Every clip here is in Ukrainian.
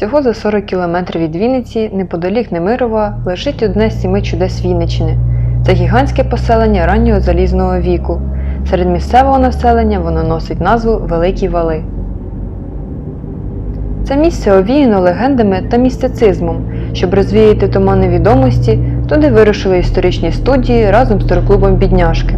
Всього за 40 кілометрів від Вінниці, неподалік Немирова, лежить одне з сіми чудес Вінничини. Це гігантське поселення раннього залізного віку. Серед місцевого населення воно носить назву Великі Вали. Це місце овіяно легендами та містицизмом. Щоб розвіяти тумани відомості, туди вирушили історичні студії разом з торклубом Бідняшки.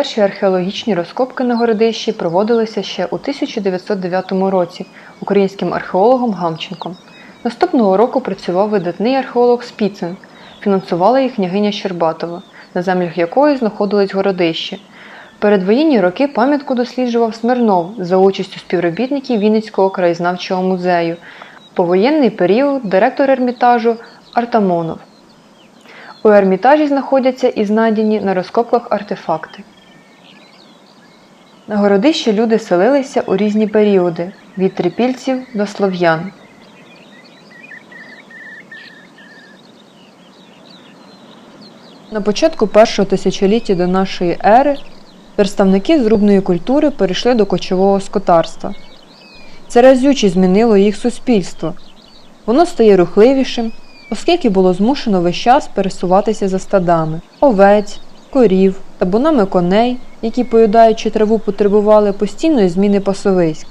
Перші археологічні розкопки на городищі проводилися ще у 1909 році українським археологом Гамченком. Наступного року працював видатний археолог Спіцин. Фінансувала їх княгиня Щербатова, на землях якої знаходились городище. Передвоєнні роки пам'ятку досліджував Смирнов за участю співробітників Вінницького краєзнавчого музею. Повоєнний період директор ермітажу Артамонов. У ермітажі знаходяться і знайдені на розкопках артефакти. На городище люди селилися у різні періоди від трипільців до слов'ян. На початку першого тисячоліття до нашої ери представники зрубної культури перейшли до кочового скотарства. Це разюче змінило їх суспільство. Воно стає рухливішим, оскільки було змушено весь час пересуватися за стадами овець, корів, табунами коней, які, поїдаючи траву, потребували постійної зміни пасовиськ.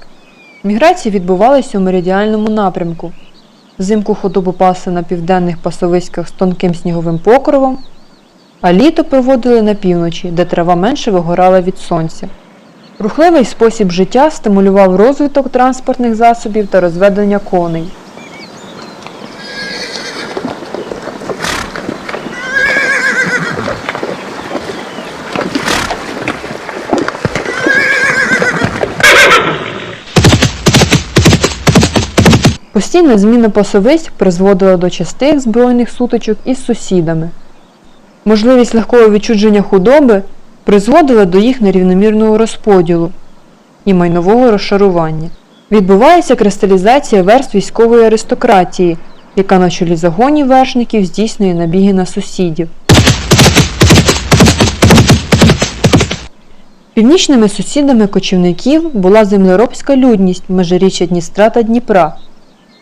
Міграції відбувалися у меридіальному напрямку. Взимку худобу пасли на південних пасовиськах з тонким сніговим покровом, а літо проводили на півночі, де трава менше вигорала від сонця. Рухливий спосіб життя стимулював розвиток транспортних засобів та розведення коней. Постійна зміна пасовиськ призводила до частих збройних сутичок із сусідами. Можливість легкого відчудження худоби призводила до їх нерівномірного розподілу і майнового розшарування. Відбувається кристалізація верств військової аристократії, яка на чолі загонів вершників здійснює набіги на сусідів. Північними сусідами кочівників була землеробська людність межиріччя Дністра та Дніпра,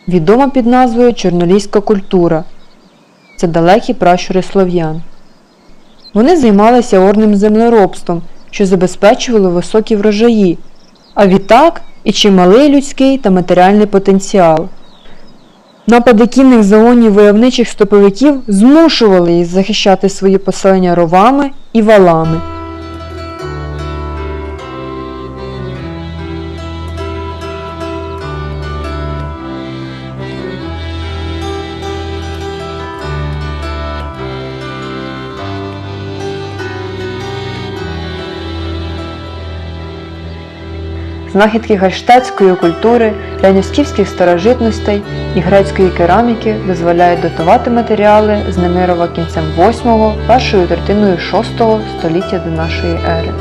відома під назвою Чорноліська культура. Це далекі пращури слов'ян. Вони займалися орним землеробством, що забезпечувало високі врожаї, а відтак і чималий людський та матеріальний потенціал. Напади кінних загонів войовничих стоповиків змушували їх захищати свої поселення ровами і валами. Знахідки гальштатської культури, лянівських старожитностей і грецької кераміки дозволяють датувати матеріали з Немирова кінцем 8-го, першою третиною 6-го століття до нашої ери.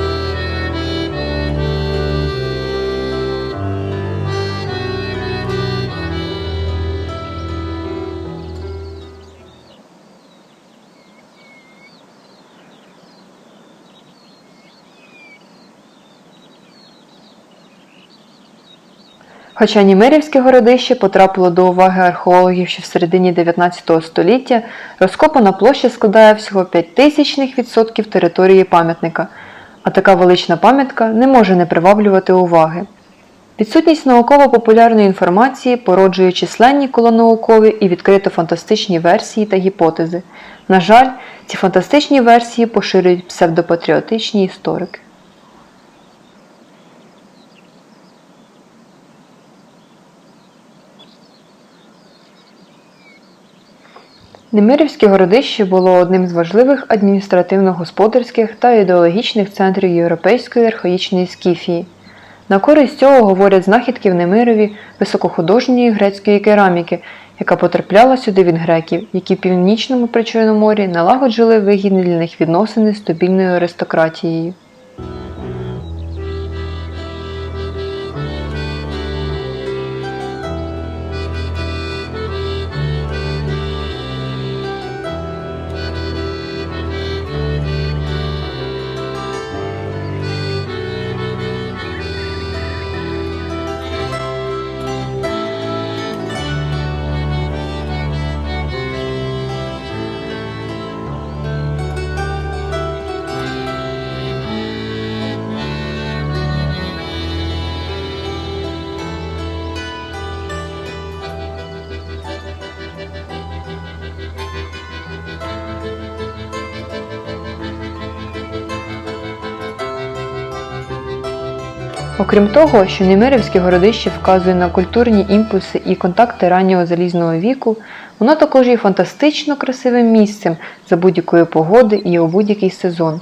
Хоча Німирівське городище потрапило до уваги археологів ще в середині 19 століття, розкопана площа складає всього 5 тисячних відсотків території пам'ятника, а така велична пам'ятка не може не приваблювати уваги. Відсутність науково-популярної інформації породжує численні колонаукові і відкрито-фантастичні версії та гіпотези. На жаль, ці фантастичні версії поширюють псевдопатріотичні історики. Немирівське городище було одним з важливих адміністративно-господарських та ідеологічних центрів європейської архаїчної скіфії. На користь цього говорять знахідки в Немирові високохудожньої грецької кераміки, яка потрапляла сюди від греків, які в північному Причорномор'ї налагоджили вигідні для них відносини з стабільною аристократією. Окрім того, що Немирівське городище вказує на культурні імпульси і контакти раннього залізного віку, воно також є фантастично красивим місцем за будь-якої погоди і у будь-який сезон.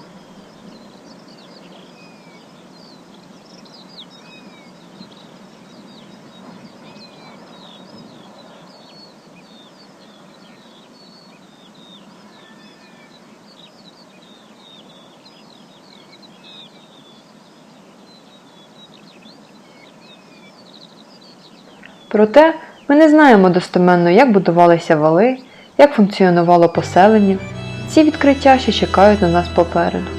Проте ми не знаємо достеменно, як будувалися вали, як функціонувало поселення. Ці відкриття ще чекають на нас попереду.